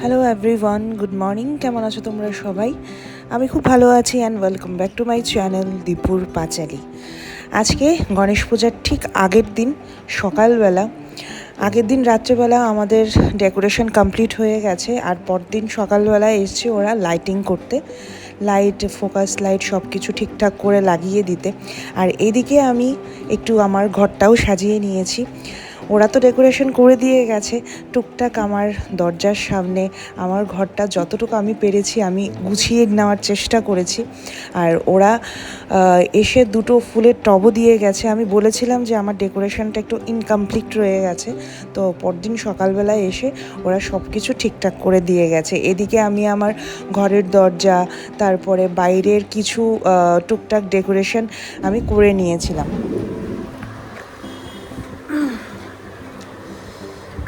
Hello everyone good morning কেমন আছো তোমরা সবাই? আমি খুব ভালো আছি and welcome back to my channel দীপুর পাঁচালি আজকে গণেশ পূজার ঠিক আগের দিন, সকালবেলা, আগের দিন রাত্রেবেলা আমাদের ডেকোরেশন কমপ্লিট হয়ে গেছে, আর পরদিন সকালবেলা এসছে ওরা লাইটিং করতে। লাইট ফোকাস লাইট সব কিছু ঠিকঠাক করে লাগিয়ে দিতে। আর এদিকে আমি একটু আমার ঘরটাও সাজিয়ে নিয়েছি। ওরা তো ডেকোরেশন করে দিয়ে গেছে। টুকটাক আমার দরজার সামনে, আমার ঘরটা যতটুকু আমি পেরেছি আমি গুছিয়ে নেওয়ার চেষ্টা করেছি। আর ওরা এসে দুটো ফুলের টবও দিয়ে গেছে। আমি বলেছিলাম যে আমার ডেকোরেশনটা একটু ইনকমপ্লিট রয়ে গেছে। তো পরদিন সকালবেলায় এসে ওরা সব কিছু ঠিকঠাক করে দিয়ে গেছে। এদিকে আমি আমার ঘরের দরজা, তারপরে বাইরের কিছু টুকটাক ডেকোরেশন আমি করে নিয়েছিলাম।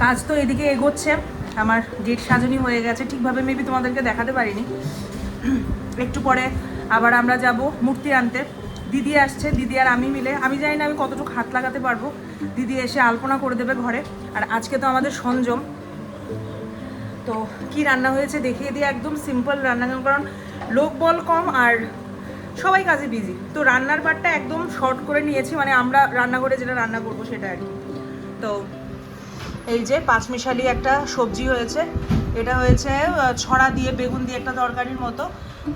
কাজ তো এদিকে এগোচ্ছে। আমার গেট সাজানি হয়ে গেছে। ঠিকভাবে মেবি তোমাদেরকে দেখাতে পারিনি। একটু পরে আবার আমরা যাব মূর্তি আনতে। দিদি আসছে, দিদি আর আমি মিলে। আমি জানি না আমি কতটুকু হাত লাগাতে পারব। দিদি এসে আলপনা করে দেবে ঘরে। আর আজকে তো আমাদের সঞ্জম। তো কি রান্না হয়েছে দেখিয়ে দিয়ে একদম সিম্পল রান্না। কারণ লোক বল কম আর সবাই কাজে বিজি তো রান্নার পার্টটা একদম শর্ট করে নিয়েছি। মানে আমরা রান্না করে যেটা রান্না করব সেটা আর কি। তো এই যে পাঁচমিশালি একটা সবজি হয়েছে। এটা হয়েছে ছড়া দিয়ে বেগুন দিয়ে একটা তরকারির মতো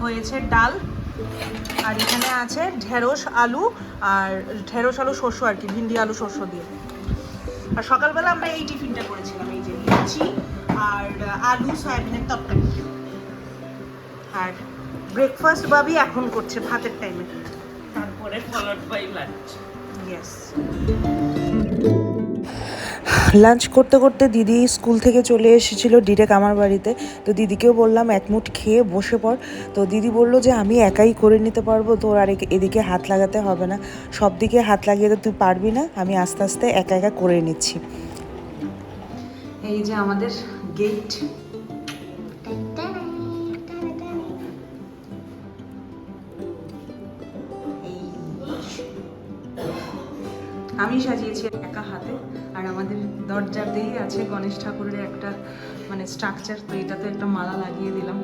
হয়েছে ডাল। আর এখানে আছে ঢেঁড়স আলু আর ঢেঁড়স আলু শস্য আর কি ভিন্ডি আলু শস্য দিয়ে। আর সকালবেলা আমরা এই টিফিনটা করেছিলাম এই যে লুচি আর আলু সয়াবিনের তরকারি। আর ব্রেকফাস্ট বাবি এখন করছে ভাতের টাইমে তারপরে followed by lunch yes lunch করতে করতে দিদি স্কুল থেকে চলে এসেছিল ডিরেক্ট আমার বাড়িতে। তো দিদিকেও বললাম, এক মুঠ খেয়ে বসে পড়। তো দিদি বলল যে, আমি একাই করে নিতে পারব, তোর আর এদিকে হাত লাগাতে হবে না। সব দিকে হাত লাগিয়ে তো তুই পারবি না, আমি আস্তে আস্তে একা একা করে নিচ্ছি। এই যে আমাদের গেট আমি সাজিয়েছি একা হাতে। আর আমাদের দরজাতেই আছে গণেশ ঠাকুরের একটা মানে স্ট্রাকচার তো এটাতে একটা মালা লাগিয়ে দিলাম।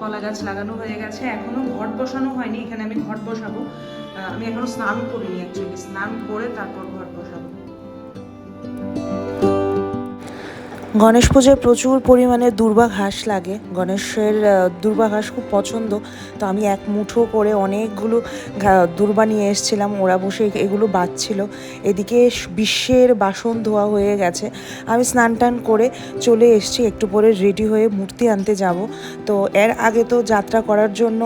কলা গাছ লাগানো হয়ে গেছে, এখনও ঘট বসানো হয়নি, এখানে আমি ঘট বসাবো। আমি এখনও স্নান করিনি অ্যাকচুয়ালি স্নান করে তারপর ঘট বসাবো। গণেশ পুজোয় প্রচুর পরিমাণে দুর্বা ঘাস লাগে। গণেশের দুর্বা ঘাস খুব পছন্দ। তো আমি এক মুঠো করে অনেকগুলো দুর্বা নিয়ে এসেছিলাম। ওরা বসে এগুলো বাঁচছিল। এদিকে বিশ্বের বাসন ধোয়া হয়ে গেছে। আমি স্নান টান করে চলে এসেছি। একটু পরে রেডি হয়ে মূর্তি আনতে যাব। তো এর আগে তো যাত্রা করার জন্য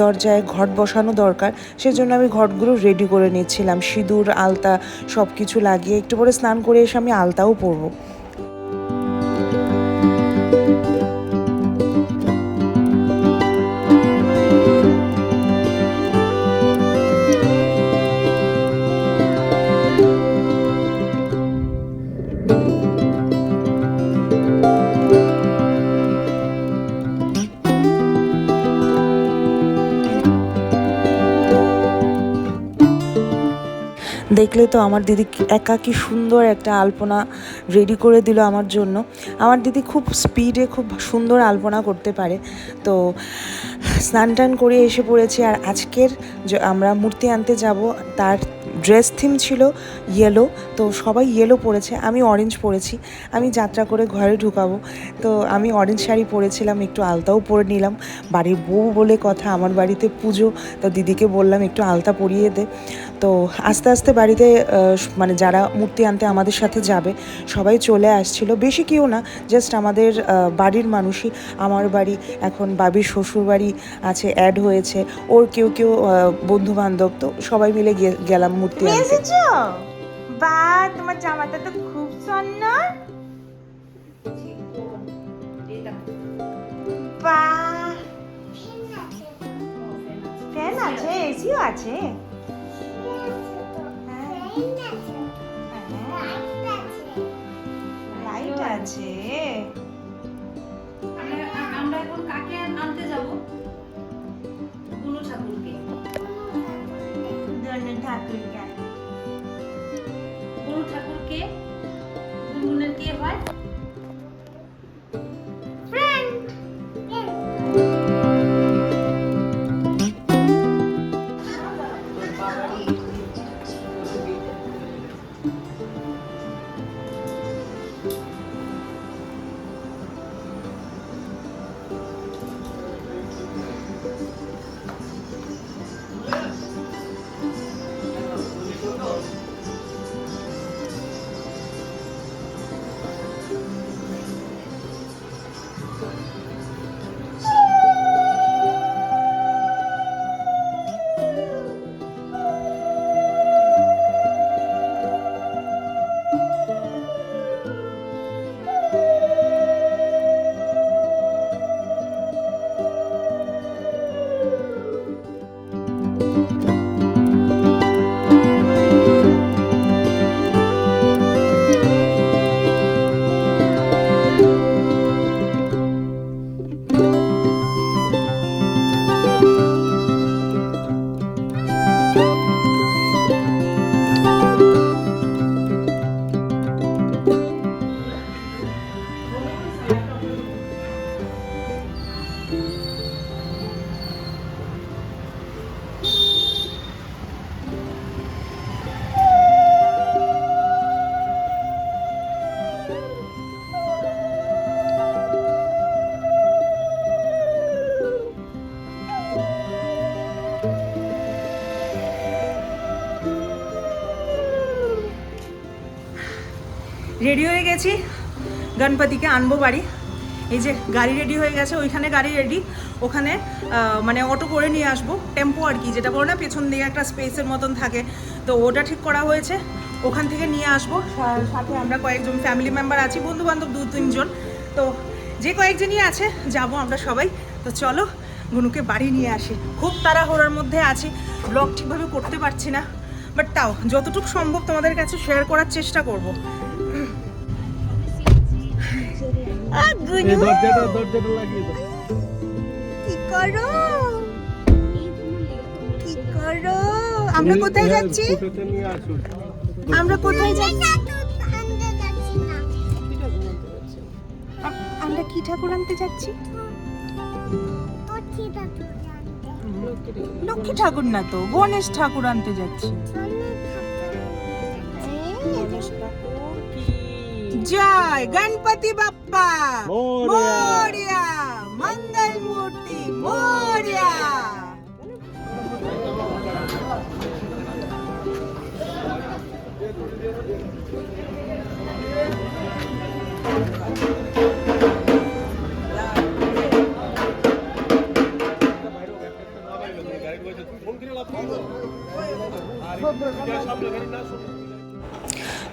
দরজায় ঘট বসানো দরকার। সেজন্য আমি ঘটগুলো রেডি করে নিচ্ছিলাম। সিঁদুর, আলতা সব কিছু লাগিয়ে একটু পরে স্নান করে এসে আমি আলতাও পরবো। দেখলে তো আমার দিদি একা কি সুন্দর একটা আলপনা রেডি করে দিল আমার জন্য। আমার দিদি খুব স্পিডে খুব সুন্দর আলপনা করতে পারে। তো স্নান টান করে এসে পড়েছি আর আজকের আমরা মূর্তি আনতে যাব, তার ড্রেস থিম ছিল ইয়েলো তো সবাই ইয়েলো পরেছে, আমি অরেঞ্জ পরেছি। আমি যাত্রা করে ঘরে ঢুকাবো, তো আমি অরেঞ্জ শাড়ি পরেছিলাম, একটু আলতাও পরে নিলাম। বাড়ির বউ বলে কথা, আমার বাড়িতে পুজো, তো দিদিকে বললাম, একটু আলতা পরিয়ে দে। তো আস্তে আস্তে বাড়িতে মানে যারা মূর্তি আনতে আমাদের সাথে যাবে, সবাই চলে আসছিল। বেশি কেউ না জাস্ট আমাদের বাড়ির মানুষই। আমার বাড়ি, এখন বাবির শ্বশুর বাড়ি আছে অ্যাড হয়েছে। ওর কেউ কেউ বন্ধু বান্ধব তো সবাই মিলে গেলাম মূর্তি এসেছ? বা তোমার জামাটা তো খুব সুন্দর। বা ফ্যান আছে এসিও আছে। লাইট আছে। আমরা এখন কাকে আনতে যাব? রেডি হয়ে গেছি। গণপতিকে আনব বাড়ি। এই যে গাড়ি রেডি হয়ে গেছে, ওইখানে গাড়ি রেডি ওখানে মানে অটো করে নিয়ে আসব। টেম্পো আর কি, যেটা বলো না, পেছন দিকে একটা স্পেসের মতন থাকে। তো ওটা ঠিক করা হয়েছে। ওখান থেকে নিয়ে আসব। সাথে আমরা কয়েকজন ফ্যামিলি মেম্বার আছি বন্ধু বান্ধব দু তিনজন। তো যে কয়েকজনই আছে, যাব আমরা সবাই। তো চলো, গুনুকে বাড়ি নিয়ে আসি। খুব তাড়াহুড়োর মধ্যে আছি। ব্লগ ঠিকভাবে করতে পারছি না। বাট তাও, যতটুকু সম্ভব তোমাদের কাছে শেয়ার করার চেষ্টা করব। গুনু, দরজাটা দরজাটা লাগিয়ে দাও কি করো কি করো আমরা কোথায় হ্যাঁ, যাচ্ছি আমরা কোথায় যাচ্ছি আমরা কি ঠাকুর আনতে যাচ্ছি লক্ষ্মী ঠাকুর না তো গণেশ ঠাকুর আনতে যাচ্ছি জয় গণপতি বাপ্পা মোরয়া। মোরয়া মঙ্গল মূর্তি মোরয়া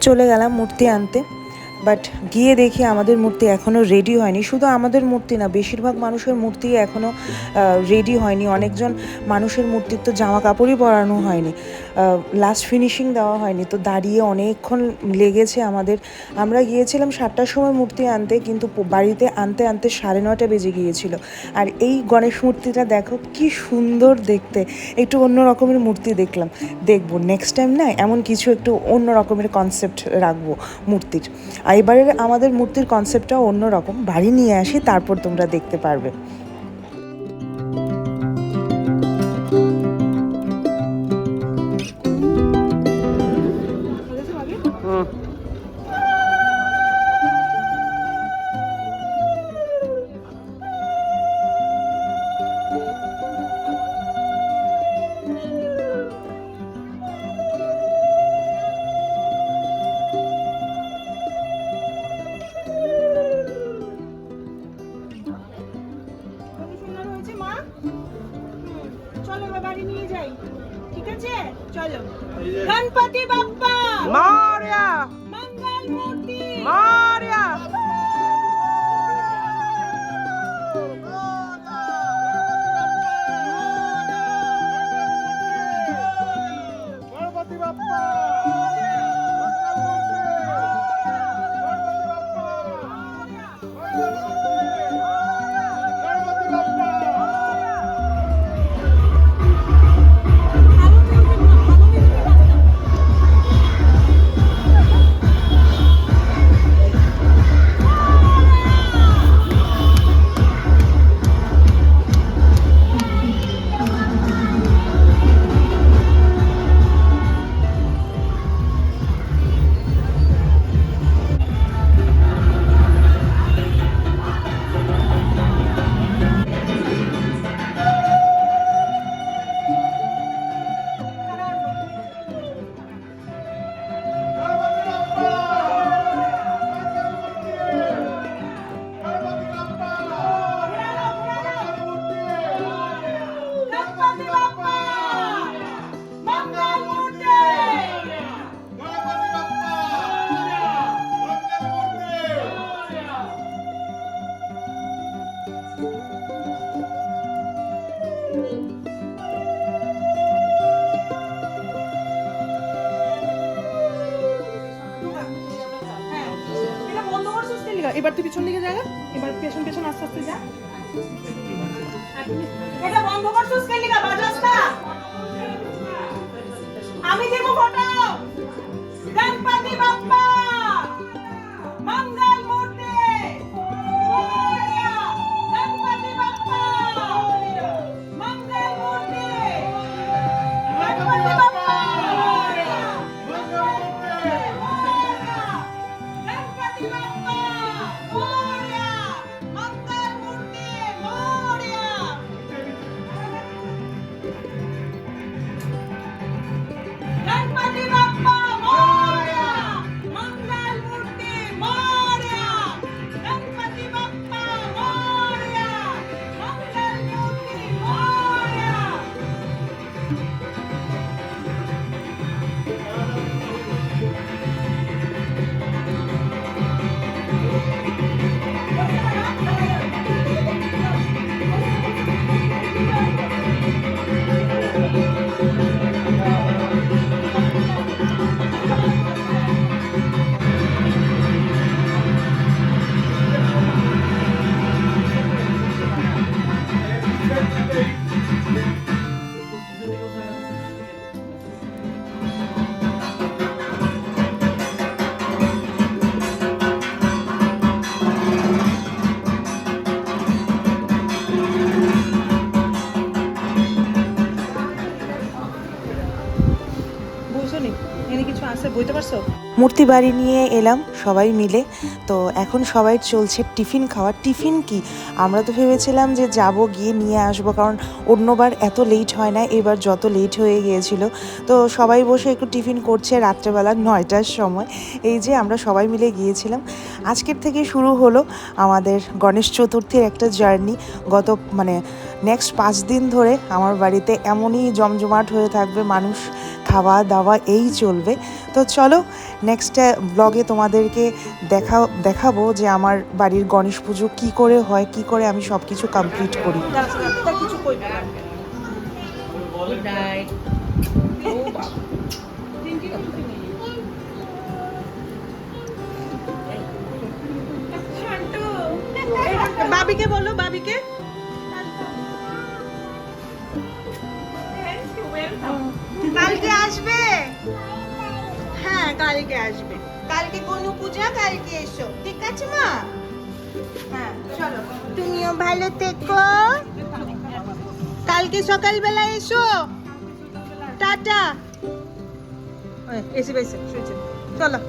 চলে গেলাম মূর্তি আনতে বাট গিয়ে দেখি আমাদের মূর্তি এখনও রেডি হয়নি। শুধু আমাদের মূর্তি না, বেশিরভাগ মানুষের মূর্তি এখনও রেডি হয়নি। অনেকজন মানুষের মূর্তির তো জামা কাপড়ই পরানো হয়নি। লাস্ট ফিনিশিং দেওয়া হয়নি, তো দাঁড়িয়ে অনেকক্ষণ লেগেছে আমাদের। আমরা গিয়েছিলাম সাতটার সময় মূর্তি আনতে, কিন্তু বাড়িতে আনতে আনতে সাড়ে নটা বেজে গিয়েছিল। আর এই গণেশ মূর্তিটা দেখো, কি সুন্দর দেখতে। একটু অন্য রকমের মূর্তি দেখলাম। দেখব নেক্সট টাইম না, এমন কিছু একটু অন্য রকমের কনসেপ্ট রাখব মূর্তির। এবারের আমাদের মূর্তির কনসেপ্টটাও অন্য রকম। বাড়ি নিয়ে আসি, তারপর তোমরা দেখতে পারবে। কেন এবার তুই পিছন দিকে যাগা এবার পেছন পেছন আস্তে আস্তে যা এটা বন্ধ করছিস কেন লিগা? বাজাস না। আমি দেবো ফটো গণপতি বাপ্পা মূর্তি বাড়ি নিয়ে এলাম সবাই মিলে। তো এখন সবাই চলছে টিফিন খাওয়া টিফিন কি? আমরা তো ভেবেছিলাম যে যাব, গিয়ে নিয়ে আসব, কারণ অন্যবার এত লেট হয় না, এবার যত লেট হয়ে গিয়েছিল। তো সবাই বসে একটু টিফিন করছে রাত্রেবেলা নয়টার সময়। এই যে আমরা সবাই মিলে গিয়েছিলাম। আজকের থেকে শুরু হলো আমাদের গণেশ চতুর্থীর একটা জার্নি গত মানে নেক্সট পাঁচ দিন ধরে আমার বাড়িতে এমনই জমজমাট হয়ে থাকবে, মানুষ খাওয়া দাওয়া এই চলবে। তো চলো নেক্সট ব্লগে তোমাদেরকে দেখা, দেখাবো যে আমার বাড়ির গণেশ পুজো কী করে হয়, কি করে আমি সব কিছু কমপ্লিট করি। বাবিকে বলো, বাবিকে। কালকে আসবে? হ্যাঁ কালকে আসবে। কালকে কোনো পূজা? কালকে এসো। ঠিক আছে, মা? হ্যাঁ চলো। তুমিও ভালো থেকো। কালকে সকালবেলা এসো। টাটা। এসি শুয়েছে চলো।